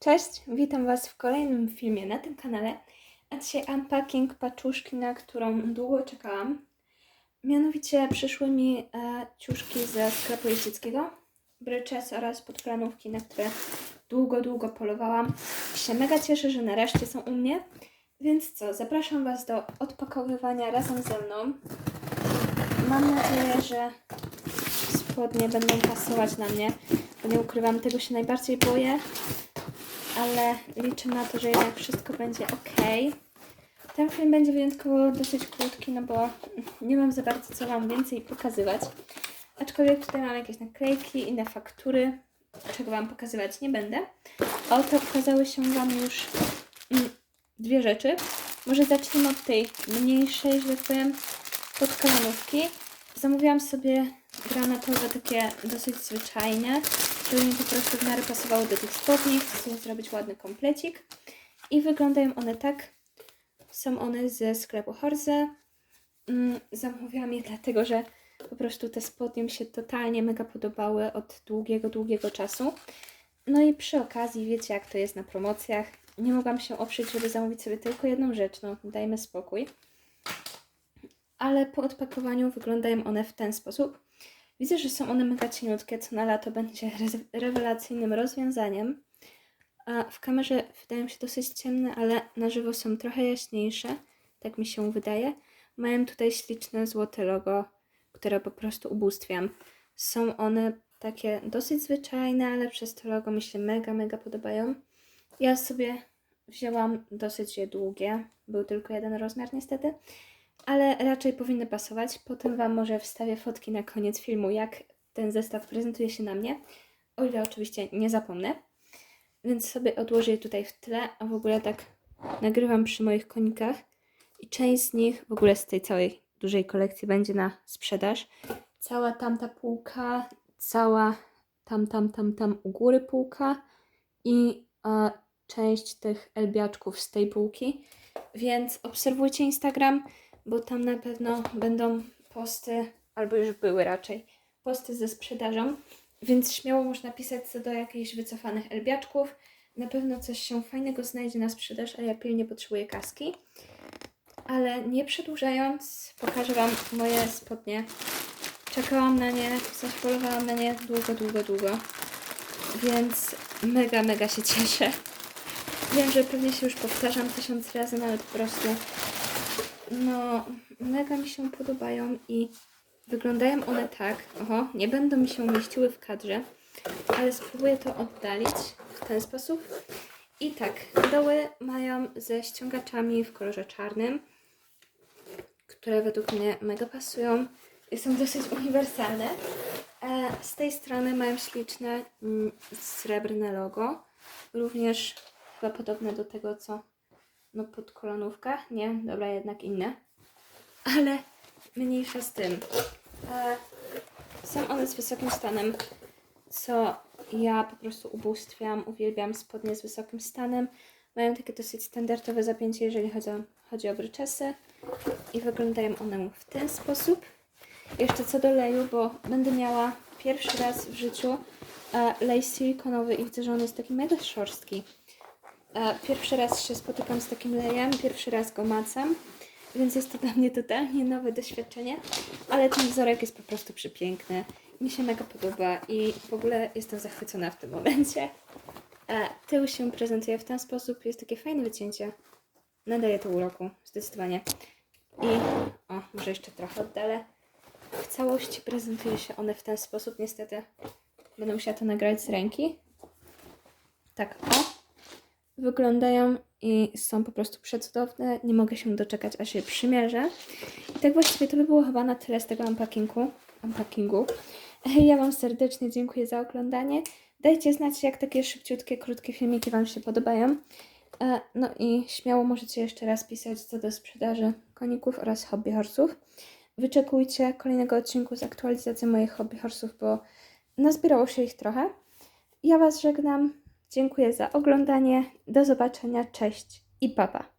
Cześć, witam Was w kolejnym filmie na tym kanale. A dzisiaj unpacking paczuszki, na którą długo czekałam. Mianowicie przyszły mi e, ciuszki ze sklepu jeździeckiego, bryczes oraz podklanówki, na które długo, długo polowałam. I się mega cieszę, że nareszcie są u mnie. Więc co, zapraszam Was do odpakowywania razem ze mną. Mam nadzieję, że spodnie będą pasować na mnie, bo nie ukrywam, tego się najbardziej boję ale liczę na to, że jednak wszystko będzie ok. Ten film będzie wyjątkowo dosyć krótki, no bo nie mam za bardzo co Wam więcej pokazywać. Aczkolwiek tutaj mam jakieś naklejki, inne faktury, czego Wam pokazywać nie będę. Oto okazały się Wam już mm, dwie rzeczy. Może zacznijmy od tej mniejszej, że tak powiem, podkalanówki. Zamówiłam sobie granatowe, takie dosyć zwyczajne, żeby mi po prostu w miarę pasowały do tych spodni. Chcę sobie zrobić ładny komplecik. I wyglądają one tak. Są one ze sklepu Horze. Mm, zamówiłam je dlatego, że po prostu te spodnie mi się totalnie mega podobały od długiego, długiego czasu. No i przy okazji, wiecie jak to jest na promocjach, nie mogłam się oprzeć, żeby zamówić sobie tylko jedną rzecz, no dajmy spokój. Ale po odpakowaniu wyglądają one w ten sposób. Widzę, że są one mega cieniutkie, co na lato będzie re- rewelacyjnym rozwiązaniem. A w kamerze wydają się dosyć ciemne, ale na żywo są trochę jaśniejsze, tak mi się wydaje. Mają tutaj śliczne złote logo, które po prostu ubóstwiam. Są one takie dosyć zwyczajne, ale przez to logo mi się mega, mega podobają. Ja sobie wzięłam dosyć je długie, był tylko jeden rozmiar niestety, ale raczej powinny pasować. Potem Wam może wstawię fotki na koniec filmu, jak ten zestaw prezentuje się na mnie, o ile oczywiście nie zapomnę. Więc sobie odłożę je tutaj w tle, a w ogóle tak nagrywam przy moich konikach i część z nich w ogóle z tej całej dużej kolekcji będzie na sprzedaż. Cała tamta półka, cała tam, tam, tam, tam u góry półka i e, część tych elbiaczków z tej półki. Więc obserwujcie Instagram, bo tam na pewno będą posty, albo już były raczej, posty ze sprzedażą. Więc śmiało można pisać co do jakichś wycofanych elbiaczków. Na pewno coś się fajnego znajdzie na sprzedaż, a ja pilnie potrzebuję kaski. Ale nie przedłużając, pokażę Wam moje spodnie. Czekałam na nie, w polowałam na nie długo, długo, długo. Więc mega, mega się cieszę. Wiem, że pewnie się już powtarzam tysiąc razy, no ale po prostu no, mega mi się podobają i wyglądają one tak. Oho, nie będą mi się mieściły w kadrze, ale spróbuję to oddalić w ten sposób. I tak, doły mają ze ściągaczami w kolorze czarnym, które według mnie mega pasują są dosyć uniwersalne. Z tej strony mają śliczne mm, srebrne logo, również chyba podobne do tego, co no pod kolanówka. Nie, dobra, jednak inne. Ale mniejsza z tym. E, są one z wysokim stanem, co ja po prostu ubóstwiam, uwielbiam spodnie z wysokim stanem. Mają takie dosyć standardowe zapięcie, jeżeli chodzi o, chodzi o bryczesy. I wyglądają one w ten sposób. Jeszcze co do leju, bo będę miała pierwszy raz w życiu e, lej silikonowy i widzę, że on jest taki mega szorstki. E, Pierwszy raz się spotykam z takim lejem, pierwszy raz go macam, więc jest to dla mnie totalnie nowe doświadczenie, ale ten wzorek jest po prostu przepiękny. Mi się mega podoba i w ogóle jestem zachwycona w tym momencie. E, Tył się prezentuje w ten sposób, jest takie fajne wycięcie. Nadaje to uroku, zdecydowanie. I, o, może jeszcze trochę oddalę. W całości prezentuje się one w ten sposób, niestety. Będę musiała to nagrać z ręki. Tak, o wyglądają i są po prostu przecudowne. Nie mogę się doczekać, aż je przymierzę. I tak właściwie to by było chyba na tyle z tego unpackingu. unpackingu. Ja Wam serdecznie dziękuję za oglądanie. Dajcie znać, jak takie szybciutkie, krótkie filmiki Wam się podobają. E, No i śmiało możecie jeszcze raz pisać co do sprzedaży koników oraz hobby horsów. Wyczekujcie kolejnego odcinku z aktualizacją moich hobby horsów, bo nazbierało się ich trochę. Ja Was żegnam. Dziękuję za oglądanie. Do zobaczenia. Cześć i papa.